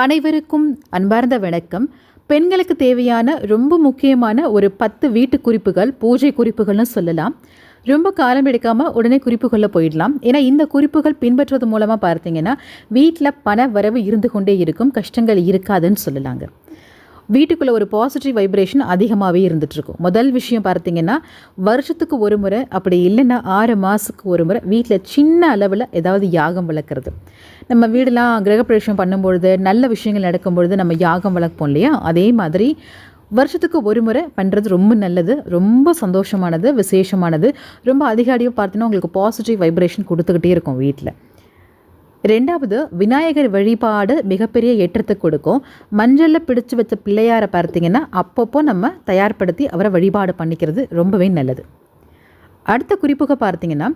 அனைவருக்கும் அன்பார்ந்த வணக்கம். பெண்களுக்கு தேவையான ரொம்ப முக்கியமான ஒரு பத்து வீட்டு குறிப்புகள் பூஜை குறிப்புகள்னு சொல்லலாம். ரொம்ப காலம் எடுக்காமல் உடனே குறிப்புகளில் போயிடலாம். ஏன்னா இந்த குறிப்புகள் பின்பற்றுறது மூலமாக பார்த்தீங்கன்னா வீட்டில் பண வரவு இருந்து கொண்டே இருக்கும் கஷ்டங்கள் இருக்காதுன்னு சொல்லலாங்க. வீட்டுக்குள்ளே ஒரு பாசிட்டிவ் வைப்ரேஷன் அதிகமாகவே இருந்துகிட்ருக்கும் முதல் விஷயம் பார்த்தீங்கன்னா வருஷத்துக்கு ஒரு முறை அப்படி இல்லைன்னா ஆறு மாதத்துக்கு ஒரு முறை வீட்டில் சின்ன அளவில் ஏதாவது யாகம் வளர்க்குறது நம்ம வீடெலாம் கிரகப்பிரவேசம் பண்ணும்பொழுது நல்ல விஷயங்கள் நடக்கும்பொழுது நம்ம யாகம் வளர்ப்போம் இல்லையா? அதே மாதிரி வருஷத்துக்கு ஒரு முறை பண்ணுறது ரொம்ப நல்லது ரொம்ப சந்தோஷமானது விசேஷமானது. ரொம்ப அதிகாரியாக பார்த்தீங்கன்னா உங்களுக்கு பாசிட்டிவ் வைப்ரேஷன் கொடுத்துக்கிட்டே இருக்கும் வீட்டில் ரெண்டாவது விநாயகர் வழிபாடு மிகப்பெரிய ஏற்றத்தை கொடுக்கும். மஞ்சளில் பிடிச்சு வச்ச பிள்ளையாரை பார்த்தீங்கன்னா அப்பப்போ நம்ம தயார்படுத்தி அவரை வழிபாடு பண்ணிக்கிறது ரொம்பவே நல்லது. அடுத்த குறிப்புக பார்த்தீங்கன்னா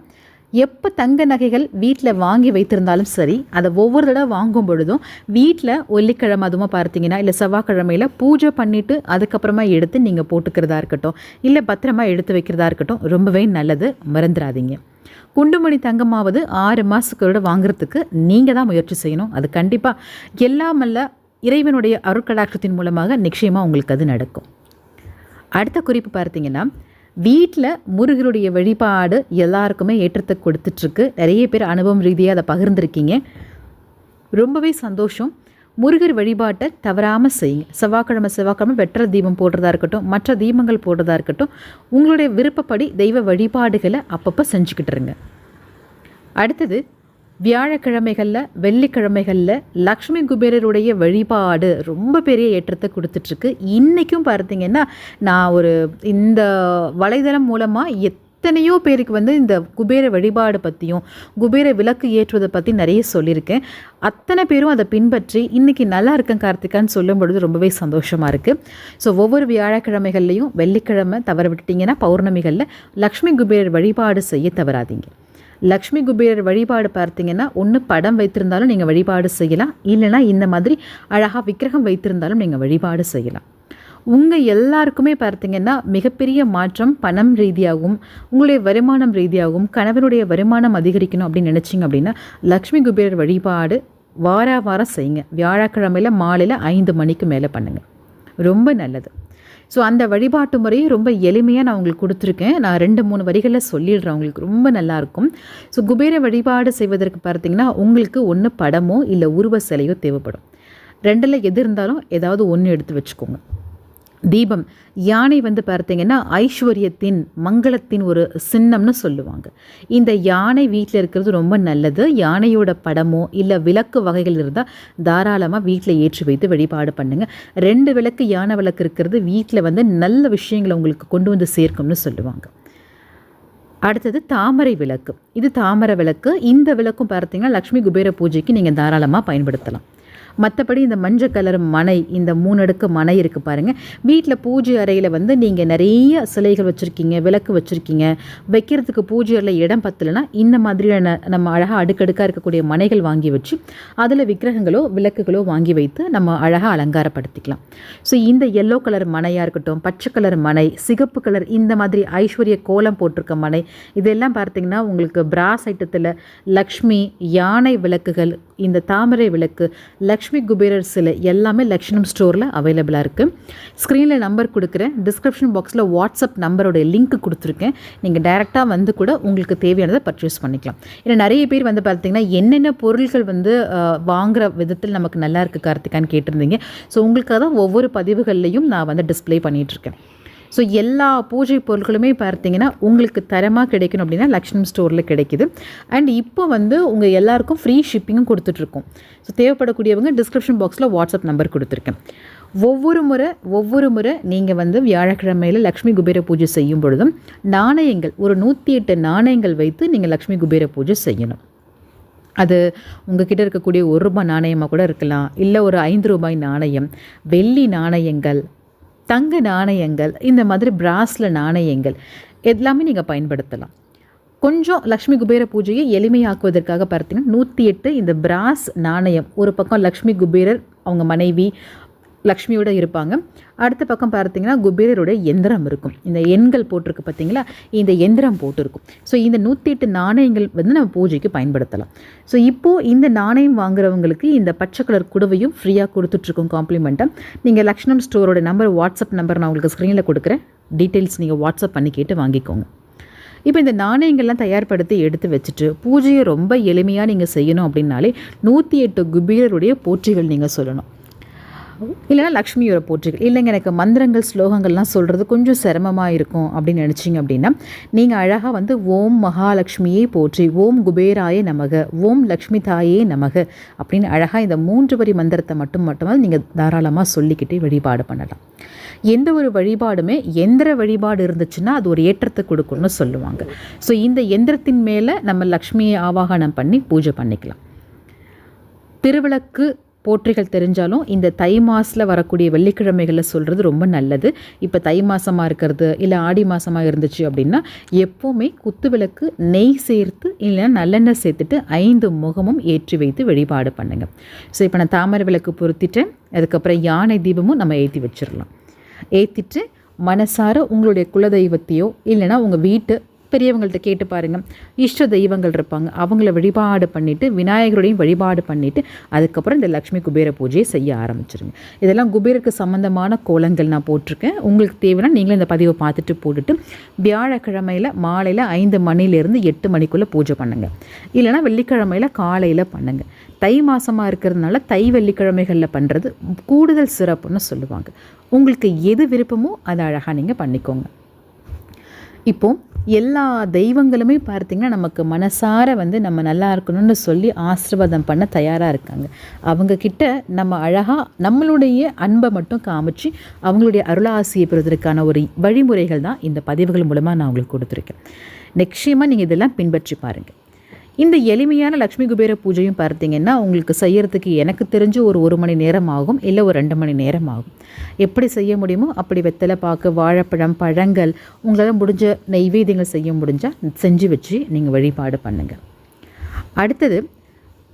எப்போ தங்க நகைகள் வீட்டில் வாங்கி வைத்திருந்தாலும் சரி அதை ஒவ்வொரு தடவை வாங்கும் பொழுதும் வீட்டில் வெள்ளிக்கிழமை அதுவும் பார்த்தீங்கன்னா இல்லை செவ்வாய்க்கிழமையில் பூஜை பண்ணிவிட்டு அதுக்கப்புறமா எடுத்து நீங்கள் போட்டுக்கிறதா இருக்கட்டும் இல்லை பத்திரமா எடுத்து வைக்கிறதா இருக்கட்டும் ரொம்பவே நல்லது. மறந்துடாதீங்க. குண்டுமணி தங்கமாவது ஆறு மாதத்துக்கு வாங்குறதுக்கு நீங்கள் தான் முயற்சி செய்யணும். அது கண்டிப்பாக எல்லாமல்ல இறைவனுடைய அருட்கடாட்சத்தின் மூலமாக நிச்சயமாக உங்களுக்கு அது நடக்கும். அடுத்த குறிப்பு பார்த்தீங்கன்னா வீட்டில் முருகருடைய வழிபாடு எல்லாருக்குமே ஏற்றத்தை கொடுத்துட்ருக்கு. நிறைய பேர் அனுபவம் ரீதியாக அதை பகிர்ந்துருக்கீங்க. ரொம்பவே சந்தோஷம். முருகர் வழிபாட்டை தவறாமல் செய்யுங்க. செவ்வாய்க்கிழமை செவ்வாய்க்கிழமை வெற்ற தீபம் போடுறதா இருக்கட்டும் மற்ற தீபங்கள் போடுறதா இருக்கட்டும் உங்களுடைய விருப்பப்படி தெய்வ வழிபாடுகளை அப்பப்போ செஞ்சுக்கிட்டுருங்க அடுத்தது வியாழக்கிழமைகளில் வெள்ளிக்கிழமைகளில் லக்ஷ்மி குபேரருடைய வழிபாடு ரொம்ப பெரிய ஏற்றத்தை கொடுத்துட்ருக்கு. இன்றைக்கும் பார்த்தீங்கன்னா நான் ஒரு இந்த வலைதளம் மூலமாக எத்தனையோ பேருக்கு வந்து இந்த குபேர வழிபாடு பற்றியும் குபேர விளக்கு ஏற்றுவதை பற்றி நிறைய சொல்லியிருக்கேன். அத்தனை பேரும் அதை பின்பற்றி இன்றைக்கி நல்லா இருக்கேன் கார்த்திகான்னு சொல்லும் பொழுது ரொம்பவே சந்தோஷமாக இருக்குது ஸோ ஒவ்வொரு வியாழக்கிழமைகள்லையும் வெள்ளிக்கிழமை தவற விட்டுட்டிங்கன்னா பௌர்ணமிகளில் லக்ஷ்மி குபேரர் வழிபாடு செய்ய தவறாதீங்க. லக்ஷ்மி குபேரர் வழிபாடு பார்த்தீங்கன்னா ஒன்று படம் வைத்திருந்தாலும் நீங்கள் வழிபாடு செய்யலாம். இல்லைனா இந்த மாதிரி அழகாக விக்கிரகம் வைத்திருந்தாலும் நீங்கள் வழிபாடு செய்யலாம். உங்கள் எல்லாருக்குமே பார்த்தீங்கன்னா மிகப்பெரிய மாற்றம் பணம் ரீதியாகவும் உங்களுடைய வருமானம் ரீதியாகவும் கணவனுடைய வருமானம் அதிகரிக்கணும் அப்படின்னு நினச்சிங்க அப்படின்னா லக்ஷ்மி குபேரர் வழிபாடு வார வாரம் செய்யுங்க. வியாழக்கிழமையில் மாலையில் ஐந்து மணிக்கு மேலே பண்ணுங்கள் ரொம்ப நல்லது. ஸோ அந்த வழிபாட்டு முறையை ரொம்ப எளிமையாக நான் உங்களுக்கு கொடுத்துருக்கேன். நான் ரெண்டு மூணு வரிகளில் சொல்லிடுறேன். உங்களுக்கு ரொம்ப நல்லாயிருக்கும் ஸோ குபேர வழிபாடு செய்வதற்கு பார்த்தீங்கன்னா உங்களுக்கு ஒன்று படமோ இல்லை உருவ சிலையோ தேவைப்படும். ரெண்டில் எது இருந்தாலும் ஏதாவது ஒன்று எடுத்து வச்சுக்கோங்க. தீபம். யானை வந்து பார்த்தீங்கன்னா ஐஸ்வர்யத்தின் மங்களத்தின் ஒரு சின்னம்னு சொல்லுவாங்க. இந்த யானை வீட்டில் இருக்கிறது ரொம்ப நல்லது. யானையோட படமோ இல்லை விளக்கு வகைகள் இருந்தால் தாராளமாக வீட்டில் ஏற்றி வைத்து வழிபாடு பண்ணுங்கள் ரெண்டு விளக்கு யானை விளக்கு இருக்கிறது வீட்டில் வந்து நல்ல விஷயங்களை உங்களுக்கு கொண்டு வந்து சேர்க்கும்னு சொல்லுவாங்க. அடுத்தது தாமரை விளக்கு. இது தாமரை விளக்கு. இந்த விளக்கும் பார்த்தீங்கன்னா லக்ஷ்மி குபேர பூஜைக்கு நீங்கள் தாராளமாக பயன்படுத்தலாம். மற்றபடி இந்த மஞ்சள் கலர் மனை இந்த மூணடுக்கு மனை இருக்குது பாருங்கள் வீட்டில் பூஜை அறையில் வந்து நீங்கள் நிறைய சிலைகள் வச்சுருக்கீங்க விளக்கு வச்சுருக்கீங்க. வைக்கிறதுக்கு பூஜை அறையில் இடம் பத்தலைன்னா இந்த மாதிரியான நம்ம அழகாக அடுக்கடுக்காக இருக்கக்கூடிய மனைகள் வாங்கி வச்சு அதில் விக்கிரகங்களோ விளக்குகளோ வாங்கி வைத்து நம்ம அழகாக அலங்காரப்படுத்திக்கலாம். ஸோ இந்த எல்லோ கலர் மனையாக இருக்கட்டும் பச்சை கலர் மனை சிகப்பு கலர் இந்த மாதிரி ஐஸ்வர்ய கோலம் போட்டிருக்க மனை இதெல்லாம் பார்த்தீங்கன்னா உங்களுக்கு பிராஸ் ஐட்டத்தில் லக்ஷ்மி யானை விளக்குகள் இந்த தாமரை விளக்கு லக்ஷ்மி குபேரர் சிலை எல்லாமே லக்ஷ்மணம் ஸ்டோரில் அவைலபிளாக இருக்குது ஸ்க்ரீனில் நம்பர் கொடுக்குறேன். டிஸ்கிரிப்ஷன் பாக்ஸில் வாட்ஸ்அப் நம்பரோட லிங்க் கொடுத்துருக்கேன். நீங்கள் டைரெக்டாக வந்து கூட உங்களுக்கு தேவையானதை பர்ச்சேஸ் பண்ணிக்கலாம். ஏன்னா நிறைய பேர் வந்து பார்த்தீங்கன்னா என்னென்ன பொருள்கள் வந்து வாங்குகிற விதத்தில் நமக்கு நல்லா இருக்குது கார்த்திகான்னு கேட்டிருந்தீங்க. ஸோ உங்களுக்காக தான் ஒவ்வொரு பதிவுகள்லையும் நான் வந்து டிஸ்பிளே பண்ணிகிட்ருக்கேன் ஸோ எல்லா பூஜை பொருட்களுமே பார்த்தீங்கன்னா உங்களுக்கு தரமாக கிடைக்கணும் அப்படின்னா லக்ஷ்மி ஸ்டோரில் கிடைக்கிது. அண்ட் இப்போ வந்து உங்கள் எல்லாருக்கும் ஃப்ரீ ஷிப்பிங்கும் கொடுத்துட்ருக்கோம். ஸோ தேவைப்படக்கூடியவங்க டிஸ்கிரிப்ஷன் பாக்ஸில் வாட்ஸ்அப் நம்பர் கொடுத்துருக்கேன். ஒவ்வொரு முறை ஒவ்வொரு முறை நீங்கள் வந்து வியாழக்கிழமையில் லக்ஷ்மி குபேர பூஜை செய்யும் பொழுதும் நாணயங்கள் ஒரு நூற்றி எட்டு நாணயங்கள் வைத்து நீங்கள் லக்ஷ்மி குபேர பூஜை செய்யணும். அது உங்ககிட்ட இருக்கக்கூடிய ஒரு ரூபாய் நாணயமாக கூட இருக்கலாம். இல்லை ஒரு ஐந்து ரூபாய் நாணயம் வெள்ளி நாணயங்கள் தங்க நாணயங்கள் இந்த மாதிரி பிராஸில் நாணயங்கள் எல்லாமே நீங்கள் பயன்படுத்தலாம். கொஞ்சம் லக்ஷ்மி குபேர பூஜையை எளிமையாக்குவதற்காக பார்த்தீங்கன்னா நூற்றி எட்டு இந்த பிராஸ் நாணயம் ஒரு பக்கம் லக்ஷ்மி குபேரர் அவங்க மனைவி லக்ஷ்மியோட இருப்பாங்க. அடுத்த பக்கம் பார்த்தீங்கன்னா குபேரருடைய எந்திரம் இருக்கும். இந்த எண்கள் போட்டிருக்கு பார்த்தீங்களா? இந்த எந்திரம் போட்டிருக்கும். ஸோ இந்த நூற்றி எட்டு நாணயங்கள் வந்து நம்ம பூஜைக்கு பயன்படுத்தலாம். ஸோ இப்போது இந்த நாணயம் வாங்குறவங்களுக்கு இந்த பச்சை கலர் குடுவையும் ஃப்ரீயாக கொடுத்துட்ருக்கோம் காம்ப்ளிமெண்ட்டாக நீங்கள் லக்ஷ்மம் ஸ்டோரோட நம்பர் வாட்ஸ்அப் நம்பர் நான் உங்களுக்கு ஸ்க்ரீனில் கொடுக்குறேன். டீட்டெயில்ஸ் நீங்கள் வாட்ஸ்அப் பண்ணி கேட்டு வாங்கிக்கோங்க. இப்போ இந்த நாணயங்கள்லாம் தயார்படுத்தி எடுத்து வச்சுட்டு பூஜையை ரொம்ப எளிமையாக நீங்கள் செய்யணும் அப்படின்னாலே நூற்றி எட்டு குபீரருடைய போற்றிகள் நீங்கள் சொல்லணும். இல்லைனா லக்ஷ்மியோட போற்றிகள் இல்லைங்க எனக்கு மந்திரங்கள் ஸ்லோகங்கள்லாம் சொல்கிறது கொஞ்சம் சிரமமாக இருக்கும் அப்படின்னு நினச்சிங்க அப்படின்னா நீங்கள் அழகாக வந்து ஓம் மகாலட்சுமியே போற்றி ஓம் குபேராய நமக ஓம் லக்ஷ்மி தாயே நமக அப்படின்னு அழகாக இந்த மூன்று வரி மந்திரத்தை மட்டும் மட்டுமாவது நீங்கள் தாராளமாக சொல்லிக்கிட்டே வழிபாடு பண்ணலாம். எந்த ஒரு வழிபாடுமே எந்திர வழிபாடு இருந்துச்சுன்னா அது ஒரு ஏற்றத்தை கொடுக்கும்னு சொல்லுவாங்க. ஸோ இந்த எந்திரத்தின் மேலே நம்ம லக்ஷ்மியை ஆவாகனம் பண்ணி பூஜை பண்ணிக்கலாம். திருவிளக்கு போற்றிகள் தெரிஞ்சாலும் இந்த தை மாதத்தில் வரக்கூடிய வெள்ளிக்கிழமைகளில் சொல்கிறது ரொம்ப நல்லது. இப்போ தை மாதமாக இருக்கிறது இல்லை ஆடி மாதமாக இருந்துச்சு அப்படின்னா எப்போவுமே குத்து விளக்கு நெய் சேர்த்து இல்லைன்னா நல்லெண்ணெய் சேர்த்துட்டு ஐந்து முகமும் ஏற்றி வைத்து வழிபாடு பண்ணுங்கள் ஸோ இப்போ நான் தாமரை விளக்கு பொருத்திட்டேன். அதுக்கப்புறம் யானை தீபமும் நம்ம ஏற்றி வச்சிடலாம் ஏற்றிட்டு மனசார உங்களுடைய குலதெய்வத்தையோ இல்லைனா உங்கள் வீட்டு பெரியவங்கள்ட்ட கேட்டு பாருங்கள் இஷ்ட தெய்வங்கள் இருப்பாங்க. அவங்கள வழிபாடு பண்ணிவிட்டு விநாயகருடையும் வழிபாடு பண்ணிவிட்டு அதுக்கப்புறம் இந்த லக்ஷ்மி குபேர பூஜையை செய்ய ஆரம்பிச்சிருங்க. இதெல்லாம் குபேருக்கு சம்மந்தமான கோலங்கள் நான் போட்டிருக்கேன். உங்களுக்கு தேவைன்னா நீங்களும் இந்த பதிவை பார்த்துட்டு போட்டுட்டு வியாழக்கிழமையில் மாலையில் ஐந்து மணிலேருந்து எட்டு மணிக்குள்ளே பூஜை பண்ணுங்கள் இல்லைனா வெள்ளிக்கிழமையில் காலையில் பண்ணுங்கள் தை மாதமாக இருக்கிறதுனால தை வெள்ளிக்கிழமைகளில் பண்ணுறது கூடுதல் சிறப்புன்னு சொல்லுவாங்க. உங்களுக்கு எது விருப்பமோ அதை அழகாக நீங்கள் பண்ணிக்கோங்க. இப்போது எல்லா தெய்வங்களுமே பார்த்திங்கன்னா நமக்கு மனசார வந்து நம்ம நல்லா இருக்கணும்னு சொல்லி ஆசிர்வாதம் பண்ண தயாராக இருக்காங்க. அவங்கக்கிட்ட நம்ம அழகாக நம்மளுடைய அன்பை மட்டும் காமிச்சு அவங்களுடைய அருளாசியை பெறுவதற்கான ஒரு வழிமுறைகள் தான் இந்த பதிவுகள் மூலமாக நான் உங்களுக்கு கொடுத்துருக்கேன். நிச்சயமாக நீங்கள் இதெல்லாம் பின்பற்றி பாருங்கள் இந்த எளிமையான லக்ஷ்மி குபேர பூஜையும் பார்த்தீங்கன்னா உங்களுக்கு செய்யறதுக்கு எனக்கு தெரிஞ்சு ஒரு ஒரு மணி நேரம் ஆகும் இல்லை ஒரு ரெண்டு மணி நேரம் ஆகும் எப்படி செய்ய முடியுமோ அப்படி வெத்தலை பாக்கு வாழைப்பழம் பழங்கள் உங்களால் முடிஞ்ச நெய்வேதியங்கள் செய்ய முடிஞ்சால் செஞ்சு வச்சு நீங்கள் வழிபாடு பண்ணுங்கள் அடுத்தது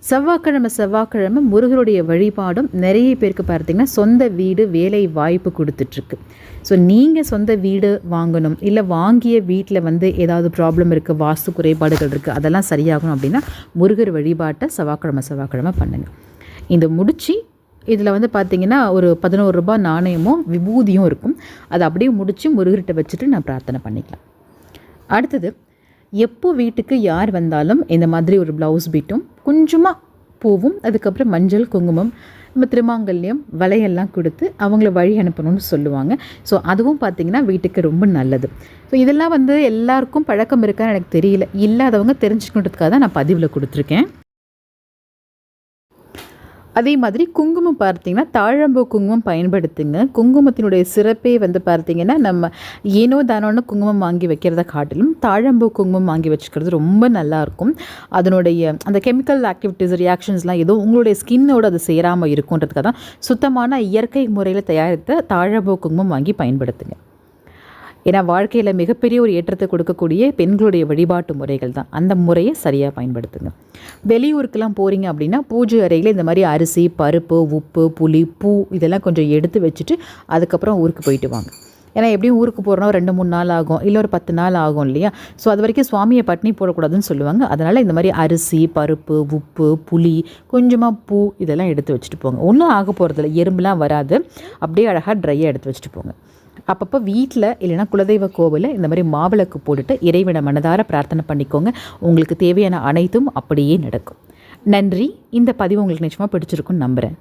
செவ்வாய்க்கிழமை செவ்வாய்க்கிழமை முருகருடைய வழிபாடும் நிறைய பேருக்கு பார்த்தீங்கன்னா சொந்த வீடு வேலை வாய்ப்பு கொடுத்துட்ருக்கு. ஸோ நீங்கள் சொந்த வீடு வாங்கணும் இல்லை வாங்கிய வீட்டில் வந்து ஏதாவது ப்ராப்ளம் இருக்குது வாஸ்து குறைபாடுகள் இருக்குது அதெல்லாம் சரியாகணும் அப்படின்னா முருகர் வழிபாட்டை செவ்வாய்க்கிழமை செவ்வாய்க்கிழமை பண்ணுங்கள் இந்த முடித்து இதில் வந்து பார்த்திங்கன்னா ஒரு பதினோரு ரூபாய் நாணயமும் விபூதியும் இருக்கும். அதை அப்படியே முடித்து முருகர்கிட்ட வச்சுட்டு நான் பிரார்த்தனை பண்ணிக்கலாம். அடுத்தது எப்போ வீட்டுக்கு யார் வந்தாலும் இந்த மாதிரி ஒரு ப்ளவுஸ் பீட்டும் கொஞ்சமாக பூவும் அதுக்கப்புறம் மஞ்சள் குங்குமம் நம்ம திருமாங்கல்யம் வலையெல்லாம் கொடுத்து அவங்கள வழி அனுப்பணும்னு சொல்லுவாங்க. ஸோ அதுவும் பார்த்திங்கன்னா வீட்டுக்கு ரொம்ப நல்லது. ஸோ இதெல்லாம் வந்து எல்லாருக்கும் பழக்கம் இருக்கான்னு எனக்கு தெரியல. இல்லாதவங்க தெரிஞ்சுக்கணுன்றதுக்காக தான் நான் பதிவில் கொடுத்துருக்கேன். அதே மாதிரி குங்குமம் பார்த்தீங்கன்னா தாழம்பூ குங்குமம் பயன்படுத்துங்க. குங்குமத்தினுடைய சிறப்பே வந்து பார்த்தீங்கன்னா நம்ம ஏனோ தானோன்னு குங்குமம் வாங்கி வைக்கிறத காட்டிலும் தாழம்பூ குங்குமம் வாங்கி வச்சுக்கிறது ரொம்ப நல்லாயிருக்கும். அதனுடைய அந்த கெமிக்கல் ஆக்டிவிட்டீஸ் ரியாக்ஷன்ஸ்லாம் எதுவும் உங்களுடைய ஸ்கின்னோடு அது சேராமல் இருக்குன்றதுக்காக தான் சுத்தமான இயற்கை முறையில் தயாரித்த தாழம்பூ குங்குமம் வாங்கி பயன்படுத்துங்க. ஏன்னா வாழ்க்கையில் மிகப்பெரிய ஒரு ஏற்றத்தை கொடுக்கக்கூடிய பெண்களுடைய வழிபாட்டு முறைகள் தான். அந்த முறையை சரியாக பயன்படுத்துங்க. வெளியூருக்கெல்லாம் போகிறீங்க அப்படின்னா பூஜை அறையில் இந்த மாதிரி அரிசி பருப்பு உப்பு புளி பூ இதெல்லாம் கொஞ்சம் எடுத்து வச்சுட்டு அதுக்கப்புறம் ஊருக்கு போயிட்டு வாங்க. ஏன்னா எப்படியும் ஊருக்கு போகிறோம் ரெண்டு மூணு நாள் ஆகும். இல்லை ஒரு பத்து நாள் ஆகும் இல்லையா? ஸோ அது வரைக்கும் சுவாமியை பட்னி போடக்கூடாதுன்னு சொல்லுவாங்க. அதனால் இந்த மாதிரி அரிசி பருப்பு உப்பு புளி கொஞ்சமாக பூ இதெல்லாம் எடுத்து வச்சுட்டு போங்க. ஒன்றும் ஆக போகிறதில்ல எறும்புலாம் வராது. அப்படியே அழகாக ட்ரையாக எடுத்து வச்சுட்டு போங்க. அப்பப்போ வீட்டில் இல்லைனா குலதெய்வ கோவிலில் இந்த மாதிரி மாவிளக்கு போட்டுட்டு இறைவனை மனதார பிரார்த்தனை பண்ணிக்கோங்க. உங்களுக்கு தேவையான அனைத்தும் அப்படியே நடக்கும். நன்றி. இந்த பதிவு உங்களுக்கு நிச்சயமாக பிடிச்சிருக்குன்னு நம்புகிறேன்